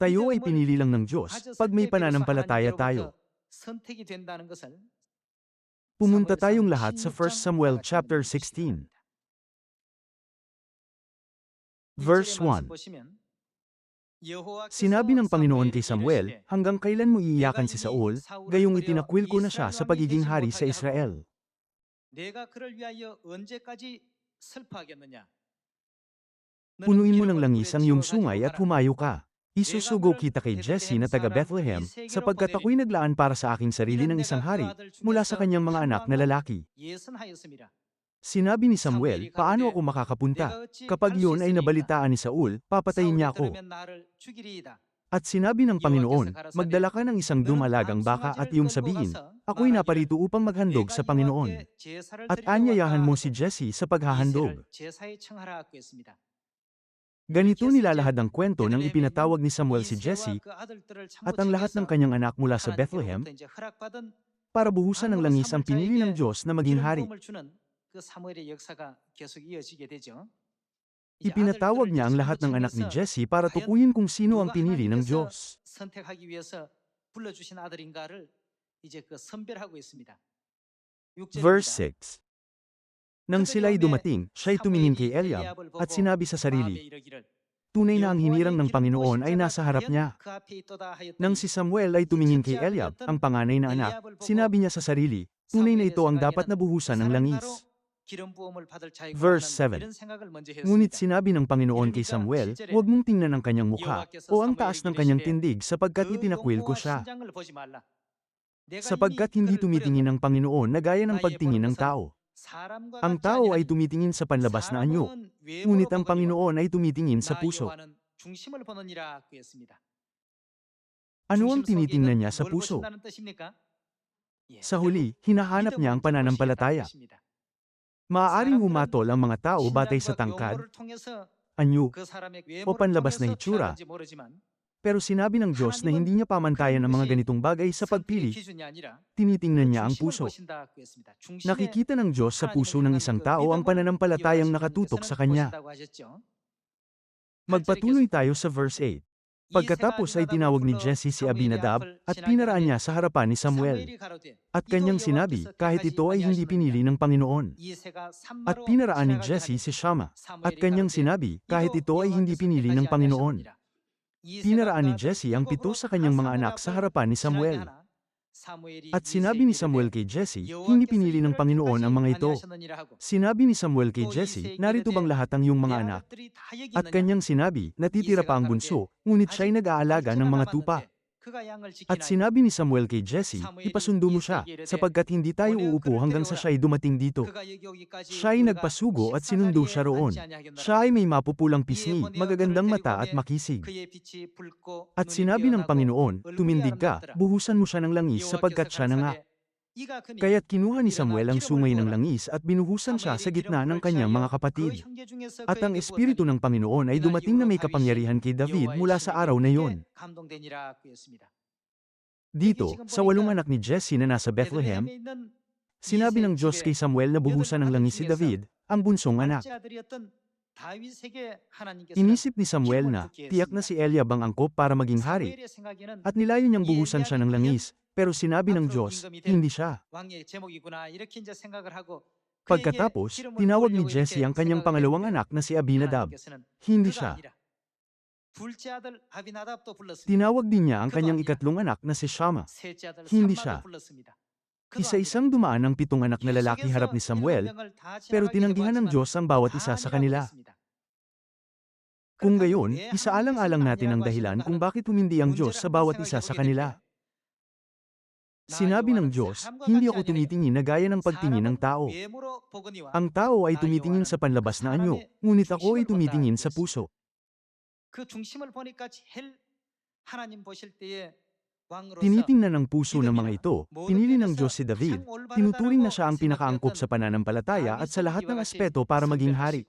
Tayo ay pinili lang ng Diyos pag may pananampalataya tayo. Pumunta tayong lahat sa 1 Samuel chapter 16. Verse 1 Sinabi ng Panginoon kay Samuel, hanggang kailan mo iiyakan si Saul, gayong itinakwil ko na siya sa pagiging hari sa Israel. Punuin mo ng langis ang iyong sungay at humayo ka. Isusugo kita kay Jesse na taga Bethlehem, sapagkat ako'y naglaan para sa aking sarili ng isang hari, mula sa kanyang mga anak na lalaki. Sinabi ni Samuel, paano ako makakapunta? Kapag yun ay nabalitaan ni Saul, papatayin niya ako. At sinabi ng Panginoon, magdala ka ng isang dumalagang baka at iyong sabihin, ako'y naparito upang maghandog sa Panginoon. At anyayahan mo si Jesse sa paghahandog. Ganito nilalahad ang kwento ng ipinatawag ni Samuel si Jesse at ang lahat ng kanyang anak mula sa Bethlehem para buhusan ng langis ang pinili ng Diyos na maging hari. Ipinatawag niya ang lahat ng anak ni Jesse para tukuyin kung sino ang pinili ng Diyos. Verse 6 nang sila'y dumating, siya'y tumingin kay Eliab at sinabi sa sarili, tunay na ang hinirang ng Panginoon ay nasa harap niya. Nang si Samuel ay tumingin kay Eliab, ang panganay na anak, sinabi niya sa sarili, tunay na ito ang dapat nabuhusan ng langis. Verse 7 Ngunit sinabi ng Panginoon kay Samuel, huwag mong tingnan ang kanyang mukha o ang taas ng kanyang tindig sapagkat itinakwil ko siya. Sapagkat hindi tumitingin ang Panginoon na gaya ng pagtingin ng tao. Ang tao ay tumitingin sa panlabas na anyo, ngunit ang Panginoon ay tumitingin sa puso. Ano ang tinitingnan niya sa puso? Sa huli, hinahanap niya ang pananampalataya. Maaaring humatol ang mga tao batay sa tangkad, anyo, o panlabas na hitsura, pero sinabi ng Diyos na hindi niya pamantayan ang mga ganitong bagay sa pagpili, tinitingnan niya ang puso. Nakikita ng Diyos sa puso ng isang tao ang pananampalatayang nakatutok sa Kanya. Magpatuloy tayo sa verse 8. Pagkatapos ay tinawag ni Jesse si Abinadab at pinaraan niya sa harapan ni Samuel. At kanyang sinabi, kahit ito ay hindi pinili ng Panginoon. At pinaraan ni Jesse si Shama. At kanyang sinabi, kahit ito ay hindi pinili ng Panginoon. Pinaraan ni Jesse ang pito sa kanyang mga anak sa harapan ni Samuel. At sinabi ni Samuel kay Jesse, hindi pinili ng Panginoon ang mga ito. Sinabi ni Samuel kay Jesse, narito bang lahat ang iyong mga anak? At kanyang sinabi, natitira pa ang bunso, ngunit siya'y nag-aalaga ng mga tupa. At sinabi ni Samuel kay Jesse, ipasundo mo siya, sapagkat hindi tayo uupo hanggang sa siya'y dumating dito. Siya'y nagpasugo at sinundo siya roon. Siya ay may mapupulang pisngi, magagandang mata at makisig. At sinabi ng Panginoon, tumindig ka, buhusan mo siya ng langis sapagkat siya na nga. Kaya't kinuha ni Samuel ang sungay ng langis at binuhusan siya sa gitna ng kanyang mga kapatid. At ang Espiritu ng Panginoon ay dumating na may kapangyarihan kay David mula sa araw na iyon. Dito, sa walong anak ni Jesse na nasa Bethlehem, sinabi ng Diyos kay Samuel na buhusan ng langis si David, ang bunsong anak. Inisip ni Samuel na, tiyak na si Eliab ang angkop para maging hari, at nilayo niyang buhusan siya ng langis, pero sinabi ng Diyos, hindi siya. Pagkatapos, tinawag ni Jesse ang kanyang pangalawang anak na si Abinadab. Hindi siya. Tinawag din niya ang kanyang ikatlong anak na si Shama. Hindi siya. Isa-isang dumaan ang pitong anak na lalaki harap ni Samuel, pero tinanggihan ng Diyos ang bawat isa sa kanila. Kung gayon, isaalang-alang natin ang dahilan kung bakit humindi ang Diyos sa bawat isa sa kanila. Sinabi ng Diyos, hindi ako tumitingin na gaya ng pagtingin ng tao. Ang tao ay tumitingin sa panlabas na anyo, ngunit ako ay tumitingin sa puso. Tinitingnan ng puso ng mga ito, pinili ng Diyos si David, tinuturing na siya ang pinakaangkop sa pananampalataya at sa lahat ng aspeto para maging hari.